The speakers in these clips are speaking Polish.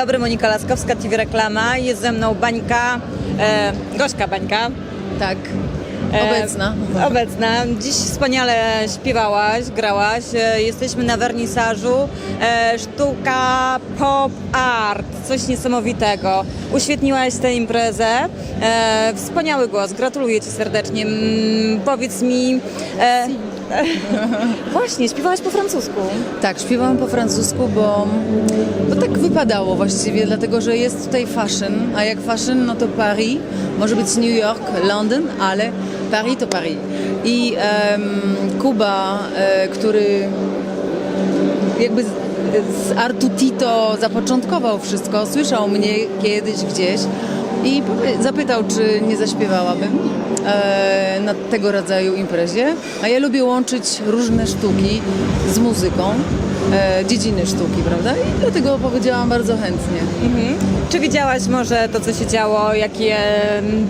dobry, Monika Laskowska, TV Reklama. Jest ze mną Bańka, e, Gośka Bańka. Tak, E, obecna. Obecna. Dziś wspaniale śpiewałaś, grałaś. E, Jesteśmy na wernisażu. E, Sztuka pop art, coś niesamowitego. Uświetniłaś tę imprezę. E, Wspaniały głos, gratuluję Ci serdecznie. Mm, Powiedz mi... E, właśnie, śpiewałaś po francusku. Tak, śpiewałam po francusku, bo, bo tak wypadało właściwie, dlatego że jest tutaj fashion, a jak fashion, no to Paris, może być New York, Londyn, ale Paris to Paris. I em, Kuba, e, który jakby z Artu Tito zapoczątkował wszystko, słyszał mnie kiedyś gdzieś i zapytał, czy nie zaśpiewałabym e, na tego rodzaju imprezie. A ja lubię łączyć różne sztuki z muzyką, e, dziedziny sztuki, prawda? I dlatego powiedziałam bardzo chętnie. Mhm. Czy widziałaś może to, co się działo, jakie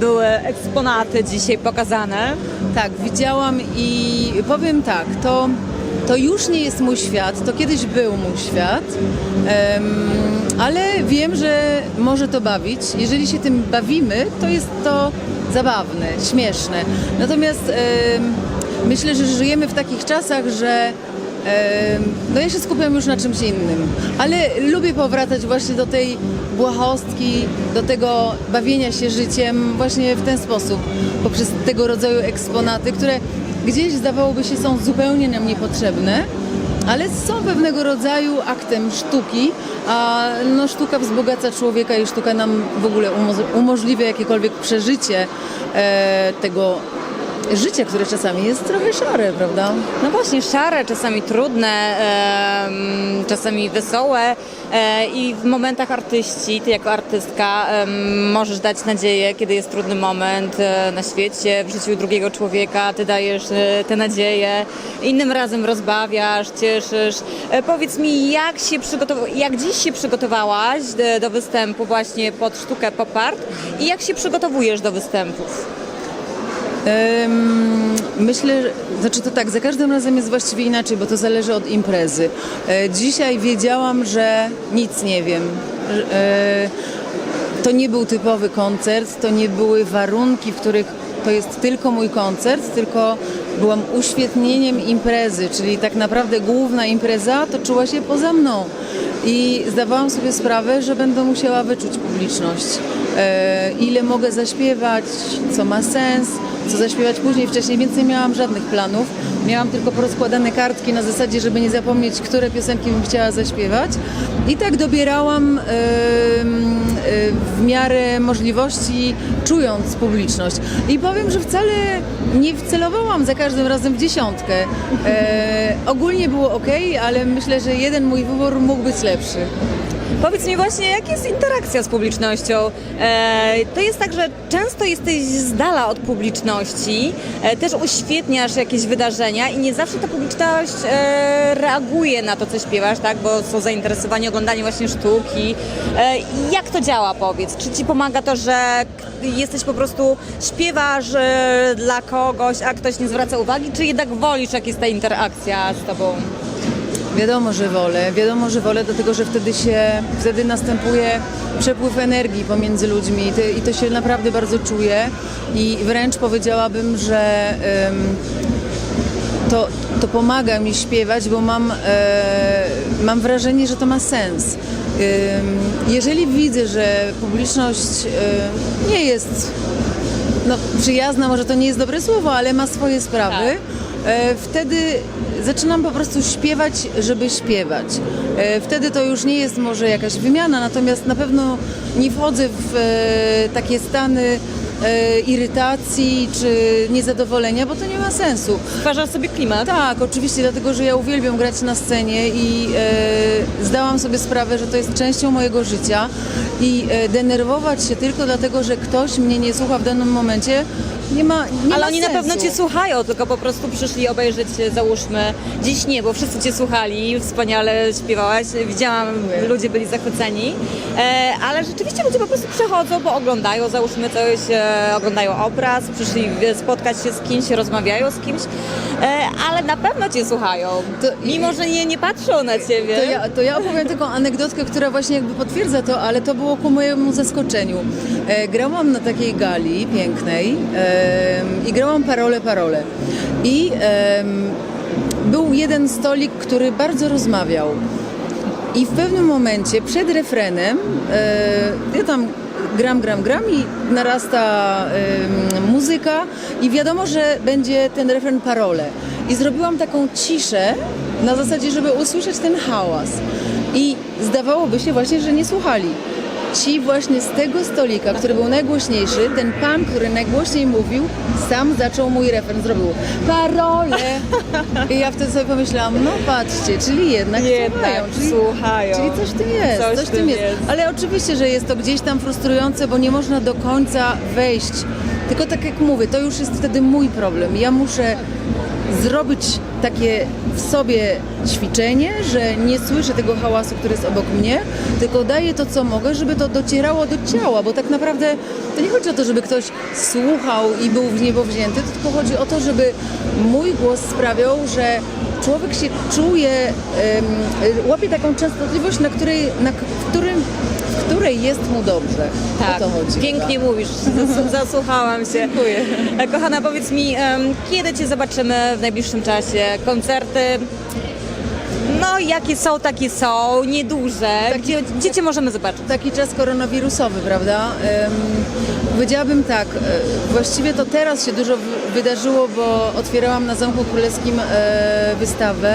były eksponaty dzisiaj pokazane? Tak, widziałam i powiem tak, to, to już nie jest mój świat, to kiedyś był mój świat, ale wiem, że może to bawić. Jeżeli się tym bawimy, to jest to zabawne, śmieszne. Natomiast myślę, że żyjemy w takich czasach, że no ja się skupiam już na czymś innym, ale lubię powracać właśnie do tej błahostki, do tego bawienia się życiem właśnie w ten sposób, poprzez tego rodzaju eksponaty, które gdzieś zdawałoby się są zupełnie nam niepotrzebne, ale są pewnego rodzaju aktem sztuki, a no, sztuka wzbogaca człowieka i sztuka nam w ogóle umo- umożliwia jakiekolwiek przeżycie e, tego życia, które czasami jest trochę szare, prawda? No właśnie, szare, czasami trudne, czasami wesołe e, i w momentach artyści, ty jako artystka możesz dać nadzieję, kiedy jest trudny moment e, na świecie, w życiu drugiego człowieka, ty dajesz e, tę nadzieję, innym razem rozbawiasz, cieszysz. Powiedz mi, jak się jak dziś się przygotowałaś do, do występu właśnie pod sztukę pop art i jak się przygotowujesz do występów? Myślę, znaczy to tak, za każdym razem jest właściwie inaczej, bo to zależy od imprezy. E, Dzisiaj wiedziałam, że nic nie wiem. e, To nie był typowy koncert, to nie były warunki, w których to jest tylko mój koncert, tylko byłam uświetnieniem imprezy, czyli tak naprawdę główna impreza toczyła się poza mną. I zdawałam sobie sprawę, że będę musiała wyczuć publiczność. E, ile mogę zaśpiewać, co ma sens, co zaśpiewać później, wcześniej, więc nie miałam żadnych planów. Miałam tylko porozkładane kartki na zasadzie, żeby nie zapomnieć, które piosenki bym chciała zaśpiewać. I tak dobierałam e, w miarę możliwości, czując publiczność. I powiem, że wcale nie wcelowałam za każdym razem w dziesiątkę. E, ogólnie było ok, ale myślę, że jeden mój wybór mógł być lepszy. Powiedz mi właśnie, jak jest interakcja z publicznością? E, to jest tak, że często jesteś z dala od publiczności, e, też uświetniasz jakieś wydarzenia i nie zawsze ta publiczność e, reaguje na to, co śpiewasz, tak? Bo są zainteresowani oglądaniem właśnie sztuki. E, jak to działa, powiedz? Czy ci pomaga to, że jesteś po prostu, śpiewasz e, dla kogoś, a ktoś nie zwraca uwagi, czy jednak wolisz, jak jest ta interakcja z tobą? Wiadomo, że wolę. Wiadomo, że wolę, dlatego że wtedy się, wtedy następuje przepływ energii pomiędzy ludźmi i to, się naprawdę bardzo czuje i wręcz powiedziałabym, że to, to pomaga mi śpiewać, bo mam, e, mam wrażenie, że to ma sens. Jeżeli widzę, że publiczność e, nie jest no, przyjazna, może to nie jest dobre słowo, ale ma swoje sprawy, e, wtedy zaczynam po prostu śpiewać, żeby śpiewać. E, wtedy to już nie jest może jakaś wymiana, natomiast na pewno nie wchodzę w e, takie stany e, irytacji czy niezadowolenia, bo to nie ma sensu. Stwarzasz sobie klimat? Tak, oczywiście, dlatego że ja uwielbiam grać na scenie i e, zdałam sobie sprawę, że to jest częścią mojego życia i e, denerwować się tylko dlatego, że ktoś mnie nie słucha w danym momencie, nie ma nie Ale ma oni na sensu. pewno Cię słuchają, tylko po prostu przyszli obejrzeć, e, załóżmy. Dziś nie, bo wszyscy Cię słuchali, wspaniale śpiewałaś, widziałam, ludzie byli zachwyceni. E, ale rzeczywiście ludzie po prostu przechodzą, bo oglądają, załóżmy coś, e, e, oglądają obraz, przyszli e, spotkać się z kimś, rozmawiają z kimś, e, ale na pewno Cię słuchają, To- mimo że nie, nie patrzą na Ciebie. To ja, to ja opowiem taką anegdotkę, która właśnie jakby potwierdza to, ale to było ku mojemu zaskoczeniu. E, grałam na takiej gali pięknej em, i grałam parole, parole. I był jeden stolik, który bardzo rozmawiał. I w pewnym momencie przed refrenem e, ja tam gram, gram, gram i narasta muzyka i wiadomo, że będzie ten refren parole. I zrobiłam taką ciszę na zasadzie, żeby usłyszeć ten hałas. I zdawałoby się właśnie, że nie słuchali. Ci właśnie z tego stolika, który był najgłośniejszy, ten pan, który najgłośniej mówił, sam zaczął mój refren, zrobił parole. I ja wtedy sobie pomyślałam, no patrzcie, czyli jednak, Jednak słuchają. Czyli, słuchają. czyli coś tym jest, Coś coś, tym jest. jest. Ale oczywiście, że jest to gdzieś tam frustrujące, bo nie można do końca wejść. Tylko tak jak mówię, to już jest wtedy mój problem. Ja muszę zrobić takie w sobie ćwiczenie, że nie słyszę tego hałasu, który jest obok mnie, tylko daję to, co mogę, żeby to docierało do ciała, bo tak naprawdę to nie chodzi o to, żeby ktoś słuchał i był w niebo wzięty, tylko chodzi o to, żeby mój głos sprawiał, że człowiek się czuje, em, łapie taką częstotliwość, na której, na k- w którym, w której jest mu dobrze. Tak, o to chodzi. pięknie chyba. mówisz, Zas- zasłuchałam się. Dziękuję. E, Kochana, powiedz mi, kiedy Cię zobaczymy w najbliższym czasie? Koncerty? No, jakie są, takie są, nieduże. Gdzie, gdzie Cię możemy zobaczyć? taki czas koronawirusowy, prawda? Em, powiedziałabym tak, e, właściwie to teraz się dużo wydarzyło, bo otwierałam na Zamku Królewskim e, wystawę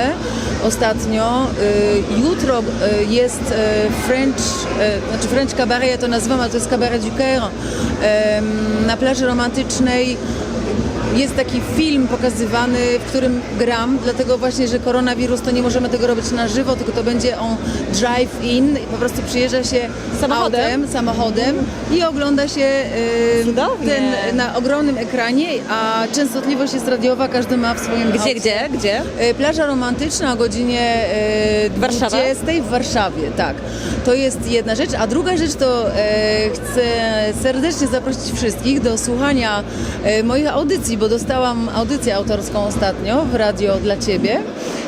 ostatnio. E, jutro e, jest e, French, e, znaczy French Cabaret, ja to nazywam, ale to jest Cabaret du Caire, em, na plaży romantycznej. Jest taki film pokazywany, w którym gram, dlatego właśnie, że koronawirus to nie możemy tego robić na żywo, tylko to będzie on drive-in i po prostu przyjeżdża się Samochodem? autem, samochodem i ogląda się Cudownie. ten na ogromnym ekranie, a częstotliwość jest radiowa, każdy ma w swoim Gdzie, aucie. gdzie, gdzie? E, Plaża romantyczna o godzinie e, Warszawa? 20 w Warszawie, tak. To jest jedna rzecz, a druga rzecz to e, chcę serdecznie zaprosić wszystkich do słuchania e, moich audycji, bo dostałam audycję autorską ostatnio w radio dla Ciebie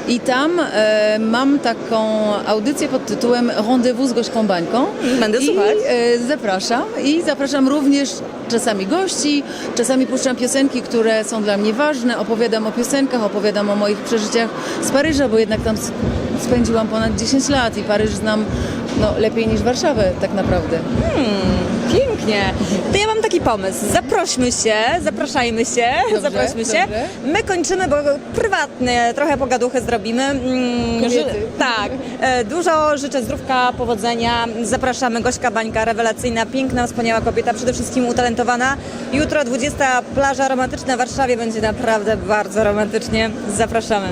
i tam e, mam taką audycję pod tytułem Rendezvous z Gośką Bańką. Będę I, słuchać. e, zapraszam i zapraszam również czasami gości, czasami puszczam piosenki, które są dla mnie ważne, opowiadam o piosenkach, opowiadam o moich przeżyciach z Paryża, bo jednak tam spędziłam ponad 10 lat i Paryż znam no, lepiej niż Warszawę tak naprawdę. Pięknie. To ja mam taki pomysł. Zaprośmy się, zapraszajmy się, Dobrze, zaprośmy się. dobrze. My kończymy, bo prywatnie trochę pogaduchę zrobimy. Mm, Kobiety. tak. E, Dużo życzę zdrówka, powodzenia. Zapraszamy Gośka Bańka, rewelacyjna, piękna, wspaniała kobieta, przede wszystkim utalentowana. Jutro 20 plaża romantyczna w Warszawie będzie naprawdę bardzo romantycznie. Zapraszamy.